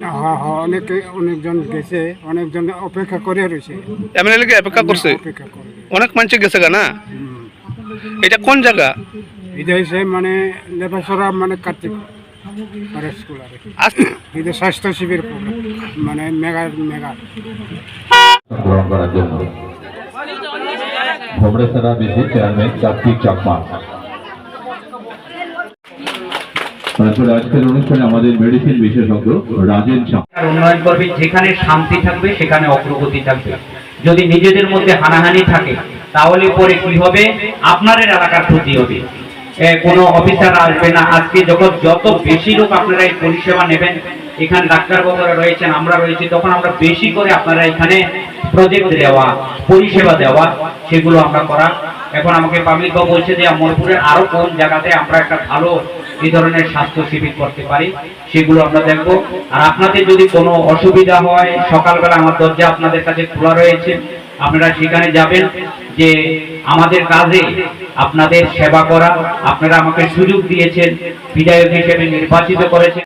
হ্যাঁ হ্যাঁ অনেকে অনেকজন গেছে অনেকজন অপেক্ষা করে রয়েছে এমএলএ লেগে অপেক্ষা করছে অপেক্ষা করে অনেক মানুষ গেছে গা না হুম। এটা কোন জায়গা এটা হচ্ছে মানে লেবাসরা মানে কার্তিক আর স্কুল আর কি। আজ এটা স্বাস্থ্য শিবির program, মানে মেগা মেগা গ্রহণ করার জন্য ভোমরে সেনা বিসি চেয়ারম্যান কার্তিক চাকমা তারপরে আজকের অনুষ্ঠানে আমাদের মেডিসিন বিশেষজ্ঞ রাজেন উন্নয়ন করবে যেখানে শান্তি থাকবে, সেখানে অগ্রগতি থাকবে। যদি নিজেদের মধ্যে হানাহানি থাকে, তাহলে পরে কি হবে? আপনাদের এলাকার ক্ষতি হবে। কোনো অফিসার আসবে না। আজকে যখন যত বেশি লোক আপনারা এই পরিষেবা নেবেন, এখানে ডাক্তার বাবুরা রয়েছেন, আমরা রয়েছি, তখন আমরা বেশি করে আপনারা এখানে প্রজেক্ট দেওয়া, পরিষেবা দেওয়া, সেগুলো আমরা করা। এখন আমাকে পাবলিক বা বলছে যে মনপুরের আরও কোন জায়গাতে আমরা একটা ভালো এই ধরনের স্বাস্থ্য শিবির করতে পারি, সেগুলো আমরা দেখব। আর আপনাদের যদি কোনো অসুবিধা হয়, সকালবেলা আমার দরজা আপনাদের কাছে খোলা রয়েছে, আপনারা সেখানে যাবেন যে আমাদের কাজে আপনাদের সেবা করা। আপনারা আমাকে সুযোগ দিয়েছেন, বিধায়ক হিসেবে নির্বাচিত করেছেন।